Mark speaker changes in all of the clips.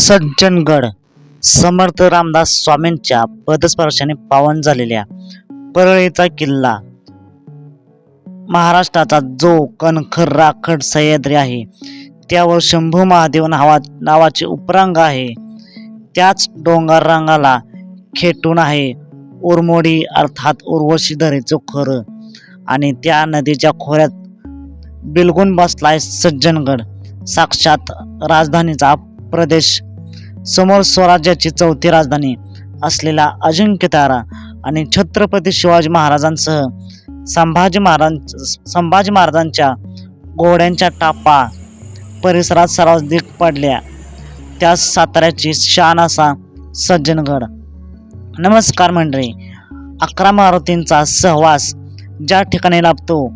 Speaker 1: सज्जनगड समर्थ रामदास स्वामींच्या पदस्पर्शाने पावन झालेल्या परळीचा किल्ला. महाराष्ट्राचा जो कणखर राखड सह्याद्री आहे त्यावर शंभू महादेव नावा नावाचे उपरांग आहे. त्याच डोंगर रांगाला खेटून आहे उरमोडी अर्थात उर्वशी धरेचं खरं. आणि त्या नदीच्या खोऱ्यात बिलगून बसलाय सज्जनगड साक्षात राजधानीचा प्रदेश समोर स्वराज्याची चौथी राजधानी असलेला अजिंक्य तारा आणि छत्रपती शिवाजी महाराजांसह संभाजी महाराज संभाजी महाराजांच्या घोड्यांच्या टापा परिसरात सर्वाधिक पडल्या. त्या साताऱ्याची शान असा सज्जनगड. नमस्कार मंडळी अकरा मारुतींचा सहवास ज्या ठिकाणी लाभतो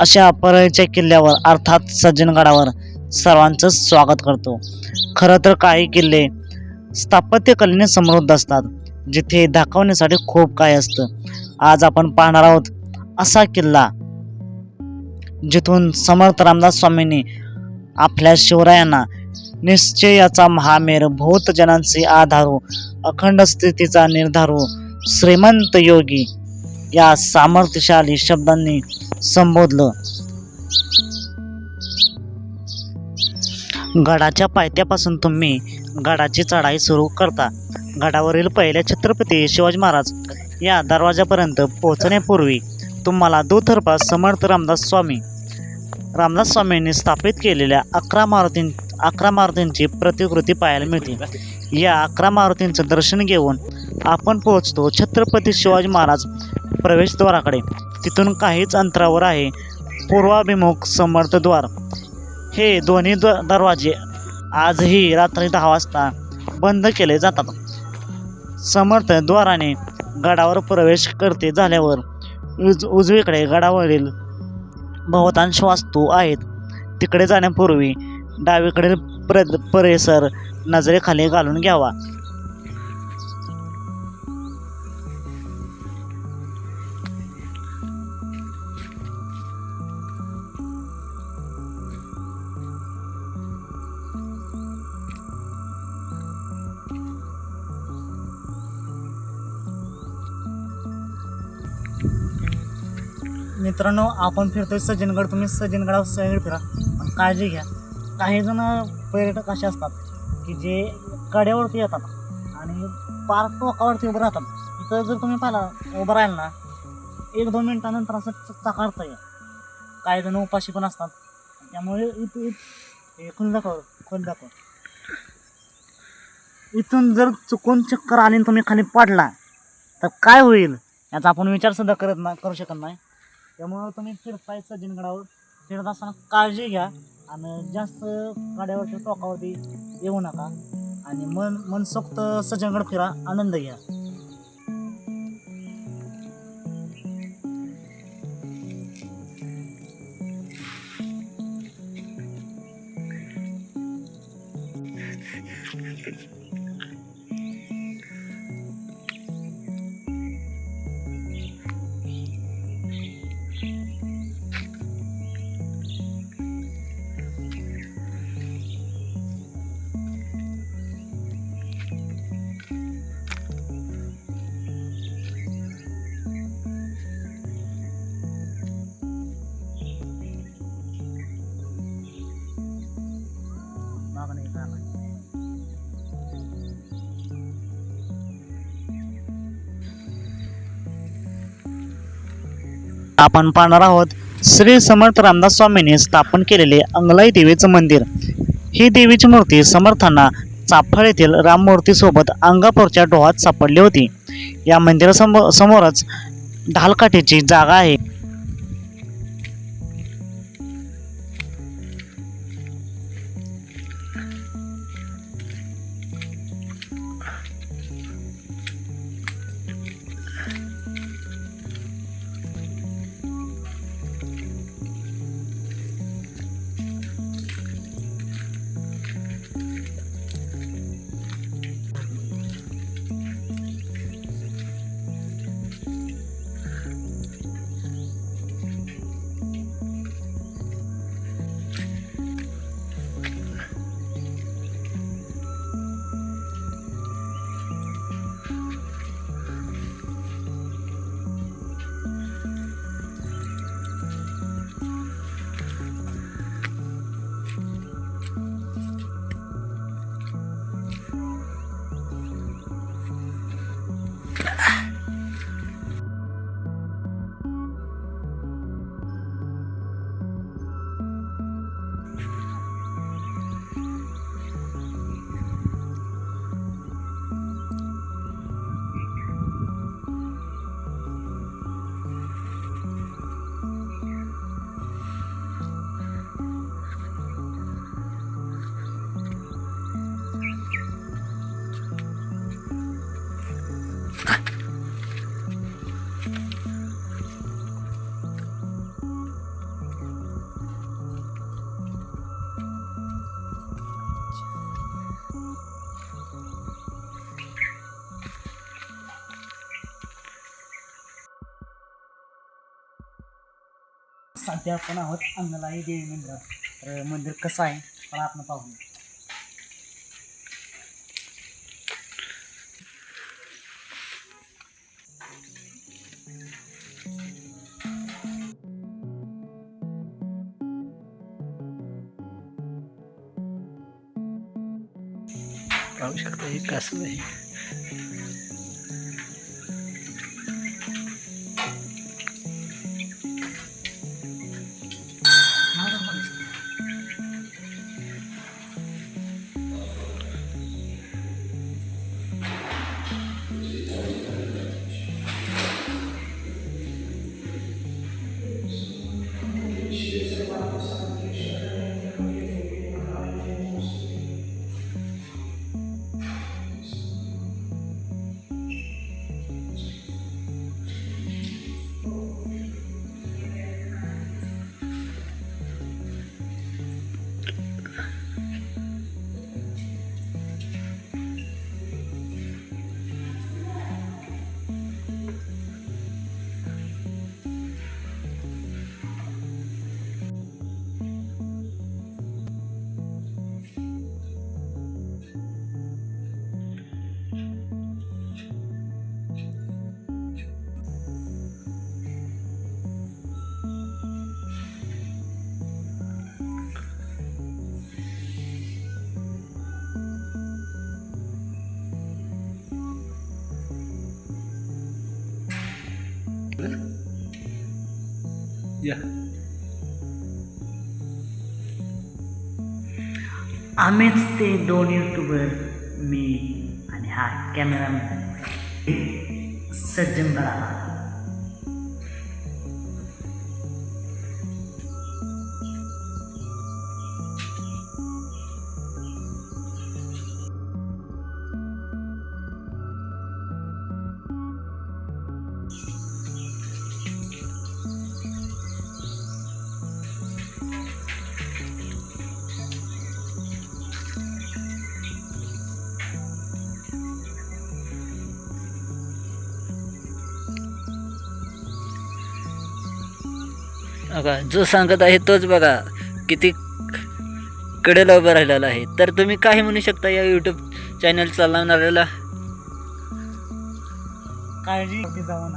Speaker 1: अशा परळीच्या किल्ल्यावर अर्थात सज्जनगडावर सर्वांचं स्वागत करतो. खरं तर काही किल्ले स्थापत्यकलेने समृद्ध असतात जिथे दाखवण्यासाठी खूप काही असतं. आज आपण पाहणार आहोत असा किल्ला जिथून समर्थ रामदास स्वामींनी आपल्या शिवरायांना निश्चयाचा महामेर भूतजनांचे आधारू अखंड स्थितीचा निर्धारू श्रीमंत योगी या सामर्थ्यशाली शब्दांनी संबोधलं. गडाच्या पायथ्यापासून तुम्ही गडाची चढाई सुरू करता गडावरील पहिल्या छत्रपती शिवाजी महाराज या दरवाजापर्यंत पोहोचण्यापूर्वी तुम्हाला दुतर्फा समर्थ रामदास स्वामी रामदास स्वामींनी स्थापित केलेल्या अकरा मारुतीं अकरा मारुतींची प्रतिकृती पाहायला मिळते. या अकरा मारुतींचं दर्शन घेऊन आपण पोहोचतो छत्रपती शिवाजी महाराज प्रवेशद्वाराकडे. तिथून काहीच अंतरावर आहे. पूर्वाभिमुख समर्थद्वार. हे दोन्ही द दरवाजे आजही रात्री दहा वाजता बंद केले जातात. समर्थ द्वाराने गडावर प्रवेश करते झाल्यावर उज उजवीकडे गडावरील बहुतांश वास्तू आहेत. तिकडे जाण्यापूर्वी डावीकडील प्र परिसर नजरेखाली घालून घ्यावा. मित्रांनो आपण फिरतोय सज्जनगड तुम्ही सज्जनगडावर सगळीकडे फिरा. पण काळजी घ्या. काही जण पर्यटक असे असतात की जे कड्यावरती येतात आणि पार टोकावरती उभं राहतात. इथं जर तुम्ही पाहिला उभं राहिला ना एक दोन मिनटानंतर असं चकारता येईल काही जण उपाशी पण असतात. त्यामुळे इथं हे खुल दाखव खुल दाखव. इथून जर चुकून चक्कर आली आणि तुम्ही खाली पडला तर काय होईल? याचा आपण विचारसुद्धा करत नाही करू शकत नाही. त्यामुळं तुम्ही फिरताय सज्जनगडावर फिरत असताना काळजी घ्या आणि जास्त गाड्यावरच्या टोकावरती येऊ नका. आणि मन मनसोक्त सज्जनगड फिरा आनंद घ्या. आपण पाहणार आहोत. श्री समर्थ रामदास स्वामींनी स्थापन केलेले अंगलाई देवीचं मंदिर. ही देवीची मूर्ती समर्थांना चाफळ येथील राममूर्तीसोबत अंगापूरच्या डोहात सापडली होती. या मंदिरासमोर समोरच ढालकाठीची जागा आहे. सध्या आपण आहोत अंगलाई देवी मंदिरात. तर मंदिर कसं आहे? मला आपण पाहूया.
Speaker 2: पाहू शकता हे कसं आहे? या
Speaker 1: आम्हीच ते दोन युट्यूबर मी आणि हा कॅमेरामॅन सज्जन बळा
Speaker 2: बघा जो सांगत आहे तोच बघा किती कडेला उभं राहिलेला आहे. तर तुम्ही काय म्हणू शकता या यूट्यूब चॅनल चालवणाऱ्याला?
Speaker 1: काळजी जाऊ